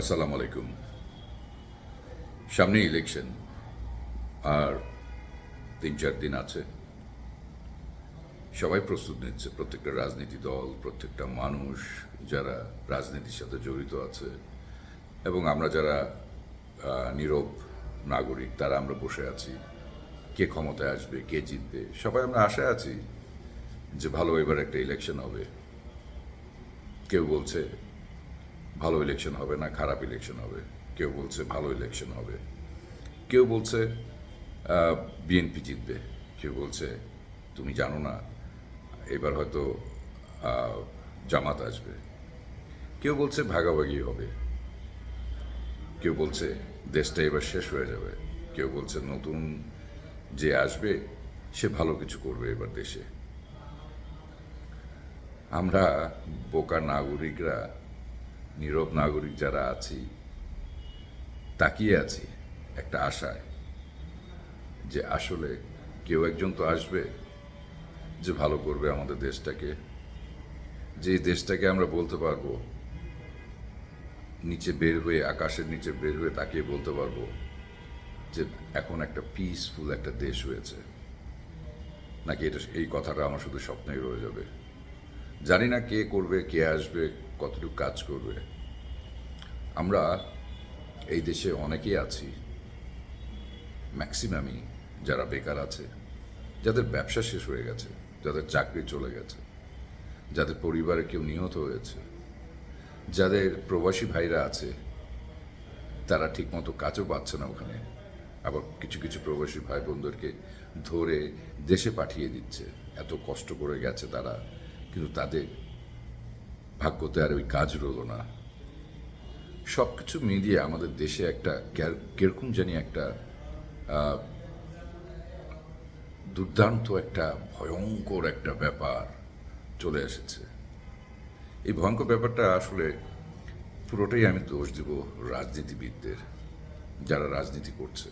আসসালামু আলাইকুম। সামনে ইলেকশন আর তিন চার দিন আছে। সবাই প্রস্তুত নিচ্ছে, প্রত্যেকটা রাজনীতি দল, প্রত্যেকটা মানুষ যারা রাজনীতির সাথে জড়িত আছে, এবং আমরা যারা নীরব নাগরিক, তারা আমরা বসে আছি। কে ক্ষমতায় আসবে, কে জিতবে, সবাই আমরা আশায় আছি যে ভালো এবার একটা ইলেকশন হবে। কেউ বলছে ভালো ইলেকশন হবে না খারাপ ইলেকশন হবে। কেউ বলছে ভালো ইলেকশন হবে। কেউ বলছে বিএনপি জিতবে। কেউ বলছে, তুমি জানো না, এবার হয়তো জামাত আসবে। কেউ বলছে ভাগাভাগি হবে। কেউ বলছে দেশটা এবার শেষ হয়ে যাবে। কেউ বলছে নতুন যে আসবে, সে ভালো কিছু করবে এবার দেশে। আমরা বোকা নাগরিকরা নীরব নাগরিক যারা আছি, তাকিয়ে আছি একটা আশায় যে আসলে কেউ একজন তো আসবে যে ভালো করবে আমাদের দেশটাকে। যে দেশটাকে আমরা বলতে পারব, নিচে বের হয়ে, আকাশের নিচে বের হয়ে তাকিয়ে বলতে পারব যে এখন একটা পিসফুল একটা দেশ হয়েছে। নাকি এটা এই কথাটা আমার শুধু স্বপ্নেই রয়ে যাবে। জানি না কে করবে, কে আসবে, কতটুকু কাজ করবে। আমরা এই দেশে অনেকেই আছি। ম্যাক্সিমামই যারা বেকার আছে, যাদের ব্যবসা শেষ হয়ে গেছে, যাদের চাকরি চলে গেছে, যাদের পরিবারে কেউ নিহত হয়েছে, যাদের প্রবাসী ভাইরা আছে, তারা ঠিকমতো কাজও পাচ্ছে না ওখানে। আবার কিছু কিছু প্রবাসী ভাই বোনদেরকে ধরে দেশে পাঠিয়ে দিচ্ছে। এত কষ্ট করে গেছে তারা, কিন্তু তাদের ভাগ্যতে আর ওই কাজ রইল না। সব কিছু মিলিয়ে আমাদের দেশে একটা কের- কীরকম জানি একটা দুর্দান্ত একটা ভয়ঙ্কর একটা ব্যাপার চলে এসেছে। এই ভয়ঙ্কর ব্যাপারটা আসলে পুরোটাই আমি দোষ দিব রাজনীতিবিদদের যারা রাজনীতি করছে।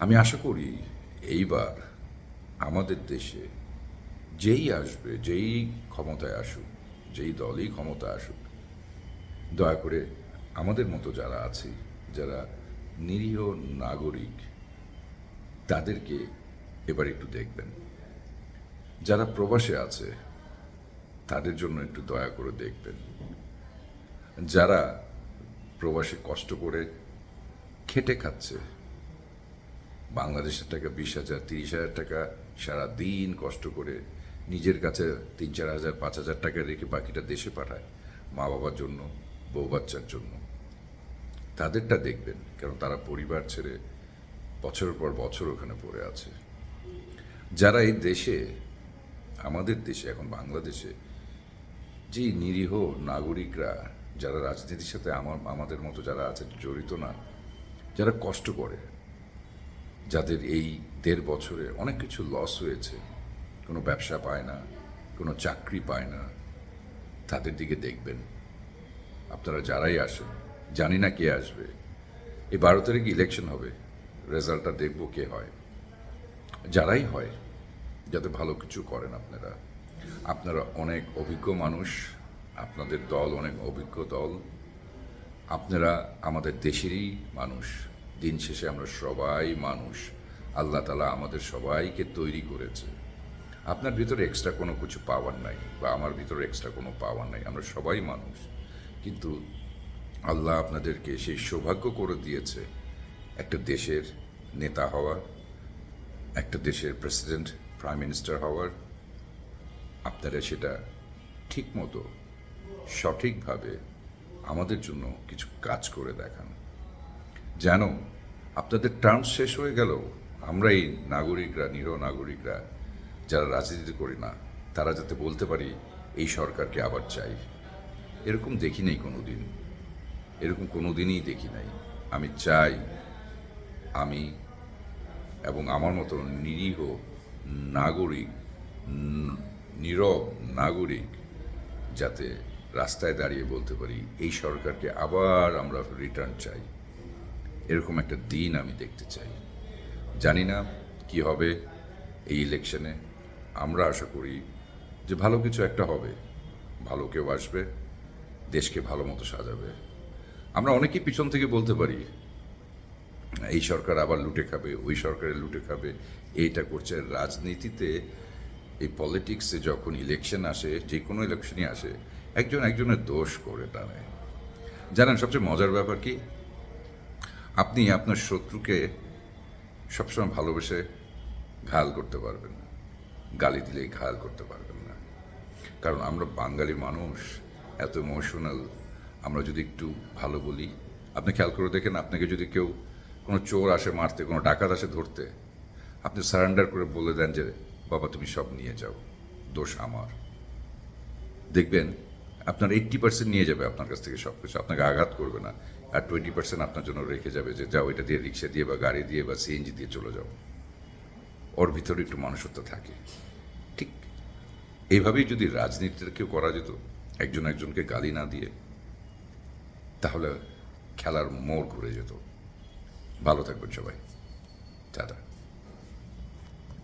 আমি আশা করি এইবার আমাদের দেশে যেই আসবে, যেই ক্ষমতায় আসুক, যেই দলই ক্ষমতায় আসুক দয়া করে আমাদের মতো যারা আছি, যারা নিরীহ নাগরিক, তাদেরকে এবার একটু দেখবেন। যারা প্রবাসে আছে, তাদের জন্য একটু দয়া করে দেখবেন। যারা প্রবাসে কষ্ট করে খেটে খাচ্ছে, বাংলাদেশের টাকা বিশ হাজার, তিরিশ হাজার টাকা সারা দিন কষ্ট করে নিজের কাছে তিন চার হাজার, পাঁচ হাজার টাকা রেখে বাকিটা দেশে পাঠায় মা বাবার জন্য। বউ বাচ্চার জন্য। তাদেরটা দেখবেন কারণ তারা পরিবার ছেড়ে বছরের পর বছর ওখানে পড়ে আছে। যারা এই দেশে, আমাদের দেশে, এখন বাংলাদেশে, যে নিরীহ নাগরিকরা, যারা রাজনীতির সাথে আমার, আমাদের মতো যারা আছে, জড়িত না, যারা কষ্ট করে, যাদের এই দেড় বছরে অনেক কিছু লস হয়েছে, কোনো ব্যবসা পায় না, কোনো চাকরি পায় না, তাদের দিকে দেখবেন। আপনারা যারাই আসেন, জানি না কে আসবে। এই বারো তারিখ ইলেকশন হবে রেজাল্টটা দেখব কে হয়। যারাই হয়, যাতে ভালো কিছু করেন আপনারা। আপনারা অনেক অভিজ্ঞ মানুষ, আপনাদের দল অনেক অভিজ্ঞ দল। আপনারা আমাদের দেশেরই মানুষ, দিন শেষে আমরা সবাই মানুষ। আল্লাহ তালা আমাদের সবাইকে তৈরি করেছে। আপনার ভিতরে এক্সট্রা কোনো কিছু পাওয়ার নাই, বা আমার ভিতরে এক্সট্রা কোনো পাওয়ার নাই, আমরা সবাই মানুষ। কিন্তু আল্লাহ আপনাদেরকে সেই সৌভাগ্য করে দিয়েছে একটা দেশের নেতা হওয়ার, একটা দেশের প্রেসিডেন্ট, প্রাইম মিনিস্টার হওয়ার। আপনারা সেটা ঠিকমতো, সঠিকভাবে আমাদের জন্য কিছু কাজ করে দেখান। যেন আপনাদের টার্ম শেষ হয়ে গেল আমরা এই নাগরিকরা নির নাগরিকরা, যারা রাজনীতি করি না, তারা যাতে বলতে পারি, এই সরকারকে আবার চাই। এরকম দেখি নাই কোনো দিন এরকম কোনো দিনই দেখি নাই। আমি চাই, আমি এবং আমার মতো নিরীহ নাগরিক, নীরব নাগরিক যাতে রাস্তায় দাঁড়িয়ে বলতে পারি, এই সরকারকে আবার আমরা রিটার্ন চাই। এরকম একটা দিন আমি দেখতে চাই। জানি না কি হবে এই ইলেকশনে আমরা আশা করি যে ভালো কিছু একটা হবে। ভালো কেউ আসবে। দেশকে ভালো মতো সাজাবে। আমরা অনেকেই পিছন থেকে বলতে পারি, এই সরকার আবার লুটে খাবে, ওই সরকারের লুটে খাবে, এইটা করছে। রাজনীতিতে এই পলিটিক্সে যখন ইলেকশন আসে যে কোনো ইলেকশনই আসে, একজন একজনের দোষ করে টানে। জানেন সবচেয়ে মজার ব্যাপার কি? আপনি আপনার শত্রুকে সবসময় ভালোবেসে ঘায়াল করতে পারবেন না। গালি দিলেই ঘায়াল করতে পারবেন না। কারণ আমরা বাঙালি মানুষ এত ইমোশনাল আমরা যদি একটু ভালো বলি। আপনি খেয়াল করে দেখেন, আপনাকে যদি কেউ কোনো চোর আসে মারতে, কোনো ডাকাত আসে ধরতে, আপনি সারেন্ডার করে বলে দেন যে, বাবা, তুমি সব নিয়ে যাও, দোষ আমার। দেখবেন, আপনার এইট্টি পার্সেন্ট নিয়ে যাবে আপনার কাছ থেকে সব কিছু আপনাকে আঘাত করবে না, আর টোয়েন্টি পার্সেন্ট আপনার জন্য রেখে যাবে যে, যাও, এটা দিয়ে রিক্সা দিয়ে বা গাড়ি দিয়ে বা সিএনজি দিয়ে চলে যাও। ওর ভিতরে একটু মানুষত্ব থাকে। ঠিক এইভাবেই যদি রাজনীতিটা কেউ করা যেত একজন একজনকে গালি না দিয়ে তাহলে খেলার মোড় ঘুরে যেত। ভালো থাকবেন সবাই। টাটা।